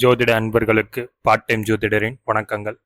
ஜோதிட அன்பர்களுக்கு part time ஜோதிடரின் வணக்கங்கள்.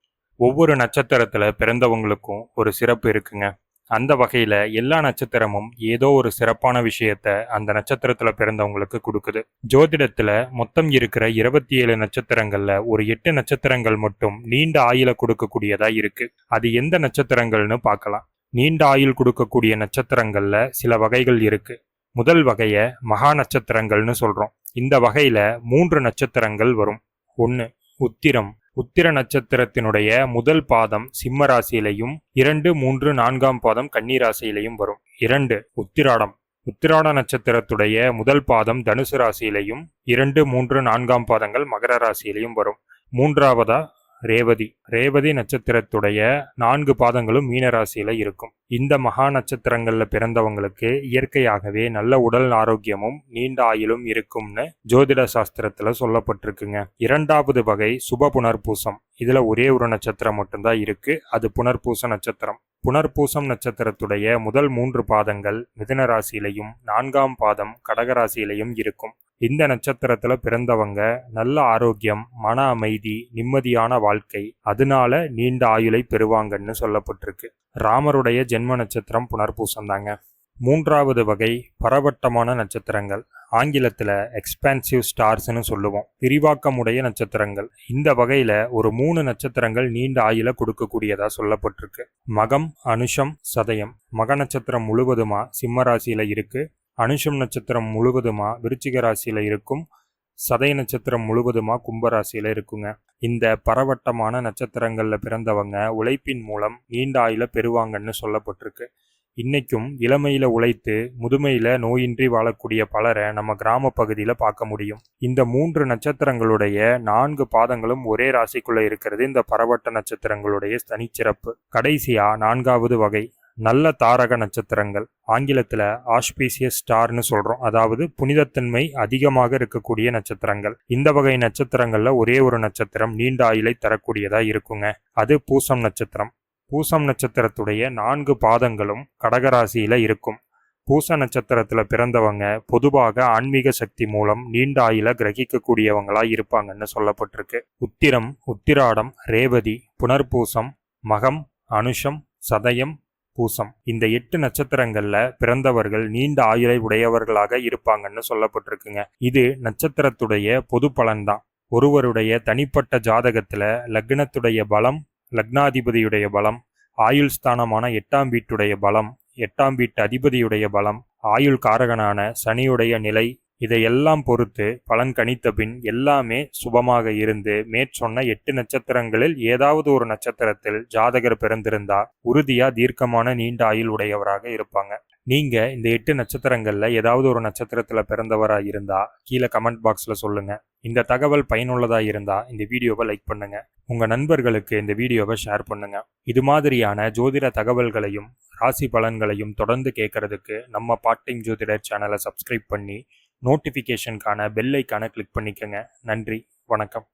ஒவ்வொரு நட்சத்திரத்தில் பிறந்தவங்களுக்கும் ஒரு சிறப்பு இருக்குங்க. அந்த வகையில் எல்லா நட்சத்திரமும் ஏதோ ஒரு சிறப்பான விஷயத்த அந்த நட்சத்திரத்தில் பிறந்தவங்களுக்கு கொடுக்குது. ஜோதிடத்தில் மொத்தம் இருக்கிற இருபத்தி ஏழு நட்சத்திரங்களில் ஒரு எட்டு நட்சத்திரங்கள் மட்டும் நீண்ட ஆயுள கொடுக்கக்கூடியதாக இருக்குது அது எந்த நட்சத்திரங்கள்னு பார்க்கலாம். நீண்ட ஆயுள் கொடுக்கக்கூடிய நட்சத்திரங்களில் சில வகைகள் இருக்குது முதல் வகையை மகா நட்சத்திரங்கள்னு சொல்கிறோம் இந்த வகையில மூன்று நட்சத்திரங்கள் வரும். ஒன்று உத்திரம். உத்திர நட்சத்திரத்தினுடைய முதல் பாதம் சிம்ம ராசியிலையும் இரண்டு மூன்று நான்காம் பாதம் கன்னிராசியிலையும் வரும். இரண்டு உத்திராடம். உத்திராட நட்சத்திரத்துடைய முதல் பாதம் தனுசு ராசியிலையும் இரண்டு மூன்று நான்காம் பாதங்கள் மகர ராசியிலையும் வரும். மூன்றாவதா ரேவதி. ரேவதி நட்சத்திரத்துடைய நான்கு பாதங்களும் மீனராசியில் இருக்கும். இந்த மகா நட்சத்திரங்களில் பிறந்தவங்களுக்கு இயற்கையாகவே நல்ல உடல் ஆரோக்கியமும் நீண்ட ஆயுளும் இருக்கும்னு ஜோதிட சாஸ்திரத்தில் சொல்லப்பட்டிருக்குங்க. இரண்டாவது வகை சுப புனர்பூசம். இதில் ஒரே ஒரு நட்சத்திரம் மட்டும்தான் இருக்குது அது புனர்பூச நட்சத்திரம். புனர்பூசம் நட்சத்திரத்துடைய முதல் மூன்று பாதங்கள் மிதுன ராசியிலையும் நான்காம் பாதம் கடகராசியிலையும் இருக்கும். இந்த நட்சத்திரத்தில் பிறந்தவங்க நல்ல ஆரோக்கியம் மன அமைதி நிம்மதியான வாழ்க்கை அதனால நீண்ட ஆயுளை பெறுவாங்கன்னு சொல்லப்பட்டிருக்கு. ராமருடைய ஜென்ம நட்சத்திரம் புனர்பூசம் தாங்க மூன்றாவது வகை பரவட்டமான நட்சத்திரங்கள். ஆங்கிலத்தில் எக்ஸ்பான்சிவ் ஸ்டார்ஸ்னு சொல்லுவோம். விரிவாக்கமுடைய நட்சத்திரங்கள். இந்த வகையில் ஒரு மூணு நட்சத்திரங்கள் நீண்ட ஆயில கொடுக்கக்கூடியதாக சொல்லப்பட்டிருக்கு. மகம் அனுஷம் சதயம். மக நட்சத்திரம் முழுவதுமா சிம்ம ராசியில அனுஷம் நட்சத்திரம் முழுவதுமா விருச்சிக ராசியில் இருக்கும் சதய நட்சத்திரம் முழுவதுமா கும்பராசியில் இருக்குங்க. இந்த பரவட்டமான நட்சத்திரங்களில் பிறந்தவங்க உழைப்பின் மூலம் நீண்ட ஆயில பெறுவாங்கன்னு சொல்லப்பட்டிருக்கு. இன்னைக்கும் இளமையில உழைத்து முதுமையில நோயின்றி வாழக்கூடிய பலரை நம்ம கிராம பகுதியில் பார்க்க முடியும். இந்த மூன்று நட்சத்திரங்களுடைய நான்கு பாதங்களும் ஒரே ராசிக்குள்ள இருக்கிறது. இந்த பரவட்ட நட்சத்திரங்களுடைய தனிச்சிறப்பு. கடைசியா நான்காவது வகை நல்ல தாரக நட்சத்திரங்கள். ஆங்கிலத்தில் ஆஸ்பீசியஸ் ஸ்டார்னு சொல்கிறோம் அதாவது புனிதத்தன்மை அதிகமாக இருக்கக்கூடிய நட்சத்திரங்கள். இந்த வகை நட்சத்திரங்களில் ஒரே ஒரு நட்சத்திரம் நீண்ட ஆயிலை தரக்கூடியதாக இருக்குங்க. அது பூசம் நட்சத்திரம். பூசம் நட்சத்திரத்துடைய நான்கு பாதங்களும் கடகராசியில் இருக்கும். பூச நட்சத்திரத்தில் பிறந்தவங்க பொதுவாக ஆன்மீக சக்தி மூலம் நீண்ட ஆயில கிரகிக்கக்கூடியவங்களா இருப்பாங்கன்னு சொல்லப்பட்டிருக்கு. உத்திரம் உத்திராடம் ரேவதி புனர்பூசம் மகம் அனுஷம் சதயம் பூசம். இந்த எட்டு நட்சத்திரங்கள்ல பிறந்தவர்கள் நீண்ட ஆயுளை உடையவர்களாக இருப்பாங்கன்னு சொல்லப்பட்டிருக்குங்க. இது நட்சத்திரத்துடைய பொது பலன்தான். ஒருவருடைய தனிப்பட்ட ஜாதகத்துல லக்னத்துடைய பலம் லக்னாதிபதியுடைய பலம் ஆயுள் ஸ்தானமான எட்டாம் வீட்டுடைய பலம் எட்டாம் வீட்டு அதிபதியுடைய பலம் ஆயுள் காரகனான சனியுடைய நிலை இதையெல்லாம் பொறுத்து பலன் கணித்த பின் எல்லாமே சுபமாக இருந்து மேற்சொன்ன எட்டு நட்சத்திரங்களில் ஏதாவது ஒரு நட்சத்திரத்தில் ஜாதகர் பிறந்திருந்தா உறுதியா தீர்க்கமான நீண்ட ஆயுள் உடையவராக இருப்பாங்க. நீங்க இந்த எட்டு நட்சத்திரங்கள்ல ஏதாவது ஒரு நட்சத்திரத்துல பிறந்தவரா இருந்தா கீழே கமெண்ட் பாக்ஸ்ல சொல்லுங்க. இந்த தகவல் பயனுள்ளதா இருந்தா இந்த வீடியோவை லைக் பண்ணுங்க. உங்க நண்பர்களுக்கு இந்த வீடியோவை ஷேர் பண்ணுங்க. இது மாதிரியான ஜோதிட தகவல்களையும் ராசி பலன்களையும் தொடர்ந்து கேட்கறதுக்கு நம்ம பார்ட் டைம் ஜோதிடர் சேனலை சப்ஸ்கிரைப் பண்ணி நோட்டிஃபிகேஷனுக்கான பெல் ஐக்கானை கிளிக் பண்ணிக்கோங்க. நன்றி. வணக்கம்.